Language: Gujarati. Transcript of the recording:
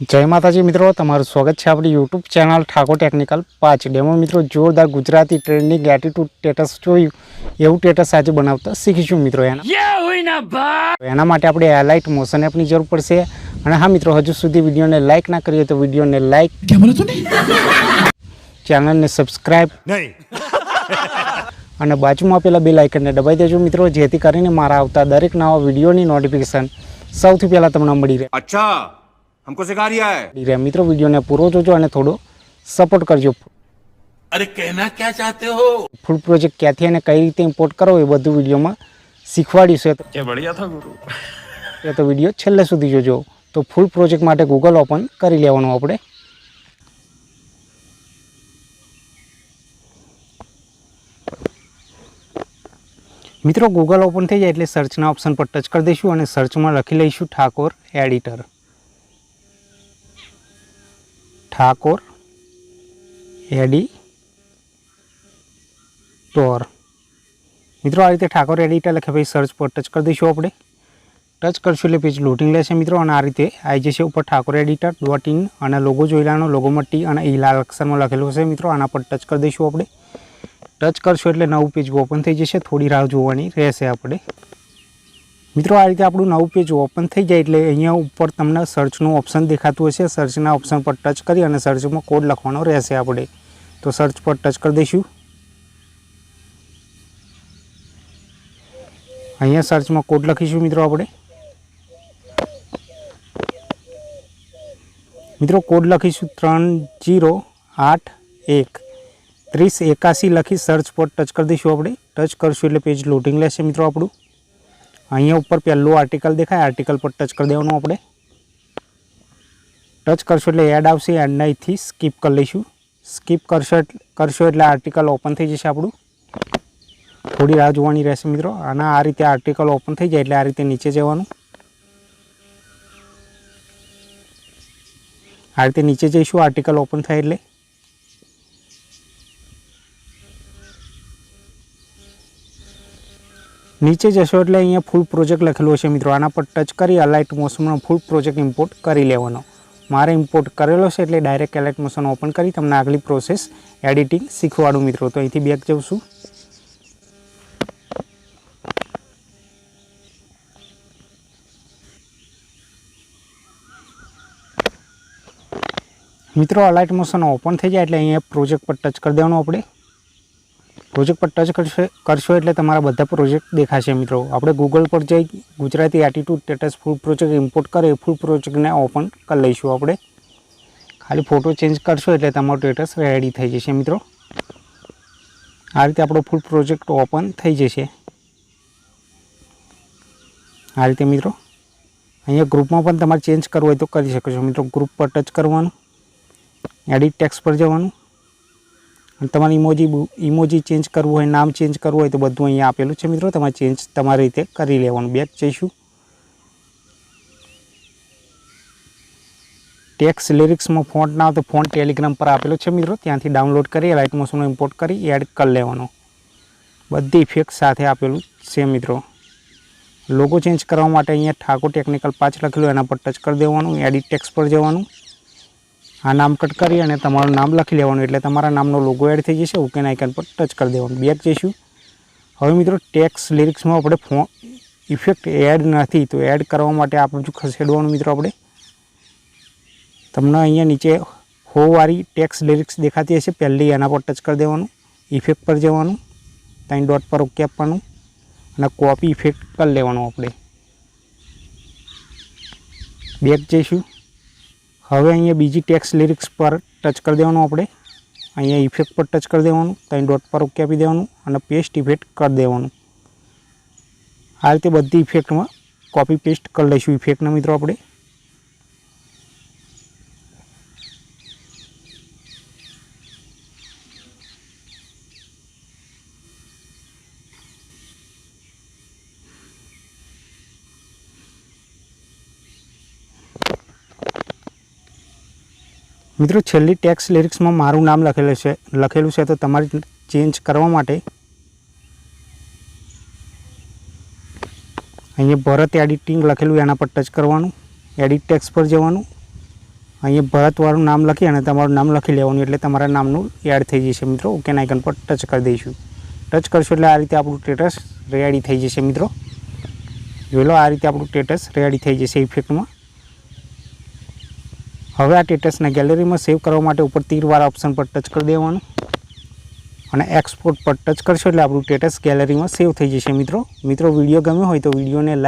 જય માતાજી મિત્રો તમારું સ્વાગત છે આપણી યુટ્યુબ ચેનલ ઠાકોર ટેકનિકલ પાંચ ડેમો. મિત્રો જોરદાર ગુજરાતી ટ્રેન્ડિંગ એટીટ્યુડ સ્ટેટસ જોયું. એવું સ્ટેટસ આજે બનાવતા શીખીશું મિત્રો એના. એના માટે આપણે એલાઇટ મોશન એપની જરૂર પડશે. અને હા મિત્રો હજુ સુધી વિડીયોને લાઇક ના કરીએ તો વિડીયોને લાઇક ચેનલને સબસ્ક્રાઈબ અને બાજુમાં પેલા બે લાઇકનને દબાઈ દેજો મિત્રો જેથી કરીને મારા આવતા દરેક નવા વિડીયોની નોટિફિકેશન સૌથી પહેલાં તમને મળી રહે. અચ્છા. हमको सिखा रिया है મળી રહે મિત્રો વિડીયોને પૂરો જોજો અને થોડો સપોર્ટ કરજો अरे कहना क्या चाहते हो ફૂલ પ્રોજેક્ટ ક્યાંથી અને કઈ રીતે ઇમ્પોર્ટ કરવો એ બધું વિડીયોમાં શીખવાડ્યું છે क्या बढ़िया था गुरु એ તો વિડીયો છેલ્લે સુધી જોજો તો ફૂલ પ્રોજેક્ટ માટે ગૂગલ ઓપન કરી લેવાનું આપણે મિત્રો ગૂગલ ઓપન થઈ જાય એટલે સર્ચના ઓપ્શન પર ટચ કરી દઈશું અને સર્ચમાં લખી લઈશું ઠાકોર એડિટર ઠાકોર એડિટર મિત્રો, આ રીતે ઠાકોર એડિટર લખે પછી સર્ચ પર ટચ કરી દઈશું આપણે. ટચ કરશું એટલે પેજ લોટિંગ લેશે મિત્રો, અને આ રીતે આવી જશે ઉપર ઠાકોર એડિટર ડોટ ઇન અને લોગો જોઈ લેવાનો લોગોમાં અને ઈ લાલ અક્ષરમાં લખેલું હશે મિત્રો, આના પર ટચ કરી દઈશું આપણે. ટચ કરશું એટલે નવું પેજ ઓપન થઈ જશે, થોડી રાહ જોવાની રહેશે આપણે. મિત્રો, આ રીતે આપણું નવું પેજ ઓપન થઈ જાય એટલે અહીંયા ઉપર તમને સર્ચનું ઓપ્શન દેખાતું હશે. સર્ચના ઓપ્શન પર ટચ કરી અને સર્ચમાં કોડ લખવાનો રહેશે આપણે. તો સર્ચ પર ટચ કરી દઈશું. અહીંયા સર્ચમાં કોડ લખીશું મિત્રો આપણે. મિત્રો કોડ લખીશું ત્રણ જીરો આઠ એક. ત્રીસ એકાસી લખી સર્ચ પર ટચ કરી દઈશું આપણે. ટચ કરશું એટલે પેજ લોડિંગ લેશે મિત્રો આપણું. અહીંયા ઉપર પહેલું આર્ટિકલ દેખાય આર્ટિકલ પર ટચ કરી દેવાનું આપણે. ટચ કરશો એટલે એડ આવશે એડના અહીંથી સ્કીપ કરી લઈશું. સ્કીપ કરશો કરશો એટલે આર્ટિકલ ઓપન થઈ જશે આપણું. થોડી રાહ જોવાની રહેશે મિત્રો. આના આ રીતે આર્ટિકલ ઓપન થઈ જાય એટલે આ રીતે નીચે જવાનું. આ રીતે નીચે જઈશું આર્ટિકલ ઓપન થાય એટલે. નીચે જશો એટલે અહીંયા ફૂલ પ્રોજેક્ટ લખેલું છે મિત્રો. આના પર ટચ કરી અલાઇટ મોશનમાં ફૂલ પ્રોજેક્ટ ઇમ્પોર્ટ કરી લેવાનો. મારે ઇમ્પોર્ટ કરેલો છે એટલે ડાયરેક્ટ એલાઇટ મોશન ઓપન કરી તમને આગલી પ્રોસેસ એડિટિંગ શીખવાડું મિત્રો. તો અહીંથી બેક જઉં મિત્રો અલાઇટ મોશન ઓપન થઈ જાય એટલે અહીંયા પ્રોજેક્ટ પર ટચ કરી દેવાનું આપણે. પ્રોજેક્ટ પર ટચ કરશો કરશો એટલે તમારા બધા પ્રોજેક્ટ દેખાશે મિત્રો. આપણે ગૂગલ પર જઈ Gujarati attitude status full project import કરે ફૂલ પ્રોજેક્ટને ઓપન કરી લઈશું આપણે. ખાલી ફોટો ચેન્જ કરશો એટલે તમારો સ્ટેટસ રેડી થઈ જશે મિત્રો. આ રીતે આપણો ફૂલ પ્રોજેક્ટ ઓપન થઈ જશે. આ રીતે મિત્રો. અહીંયા ગ્રુપમાં પણ તમારે ચેન્જ કરવું હોય તો કરી શકો છો મિત્રો. ગ્રુપ પર ટચ કરવાનું. એડિટ ટેક્સ પર જવાનું. અને તમારે ઇમોજી ઇમોજી ચેન્જ કરવું હોય, નામ ચેન્જ કરવું હોય તો બધું અહીંયા આપેલું છે મિત્રો. તમારે ચેન્જ તમારી રીતે કરી લેવાનું. બેક જઈશું. ટેક્સ લિરિક્સમાં ફોન્ટ ના આવે તો ફોન્ટ ટેલિગ્રામ પર આપેલો છે મિત્રો. ત્યાંથી ડાઉનલોડ કરી લાઇટ મોશનનો ઇમ્પોર્ટ કરી એડ કરી લેવાનો. બધી ઇફેક્ટ સાથે આપેલું છે મિત્રો. લોગો ચેન્જ કરવા માટે અહીંયા ઠાકોર ટેકનિકલ પાંચ લખેલું, એના પર ટચ કરી દેવાનું. એડિટ ટેક્સ પર જવાનું. આ નામ કટ કરી અને તમારું નામ લખી લેવાનું એટલે તમારા નામનો લોગો એડ થઈ જશે. ઓકે આઇકન પર ટચ કરી દેવાનું. બેક જઈશું. હવે મિત્રો ટેક્સ લિરિક્સમાં આપણે ફો ઇફેક્ટ એડ નથી. તો એડ કરવા માટે આપણે જો ખસેડવાનું મિત્રો આપણે? તમને અહીંયા નીચે હોવાળી ટેક્સ લિરિક્સ દેખાતી હશે. પહેલી એના પર ટચ કરી દેવાનું. ઇફેક્ટ પર જવાનું. ત્યાં ડોટ પર ઓકે આપવાનું. અને કોપી ઇફેક્ટ કરી લેવાનું આપણે. બેક જઈશું. હવે અહીંયા બીજી ટેક્સ લિરિક્સ પર ટચ કરી દેવાનું આપણે. અહીંયા ઇફેક્ટ પર ટચ કરી દેવાનું ત્યાં ડોટ પર ઓકે આપી દેવાનું અને પેસ્ટ ઇફેક્ટ કરી દેવાનું. આ રીતે બધી ઇફેક્ટમાં કોપી પેસ્ટ કરી લઈશું ઇફેક્ટના મિત્રો આપણે. મિત્રો, છેલ્લી ટેક્સ લિરિક્સમાં મારું નામ લખેલું છે. લખેલું છે તો તમારે ચેન્જ કરવા માટે અહીંયા ભરત એડિટિંગ લખેલું, એના પર ટચ કરવાનું. એડિટ ટેક્સ પર જવાનું. અહીંયા ભરતવાળું નામ લખી અને તમારું નામ લખી લેવાનું, એટલે તમારા નામનું એડ થઈ જશે મિત્રો. ઓકે આઇકન પર ટચ કરી દઈશું. ટચ કરશું એટલે આ રીતે આપણું સ્ટેટસ રેડી થઈ જશે મિત્રો. જોઈ લો, આ રીતે આપણું સ્ટેટસ રેડી થઈ જશે ઇફેક્ટમાં હવે આ સ્ટેટસને ગેલેરીમાં સેવ કરવા માટે ઉપર તીરવાળા ઓપ્શન પર ટચ કરી દેવાનું. અને એક્સપોર્ટ પર ટચ કરશો એટલે આપણું સ્ટેટસ ગેલેરીમાં સેવ થઈ જશે મિત્રો. મિત્રો, વીડિયો ગમ્યો હોય તો વિડીયોને લાઈક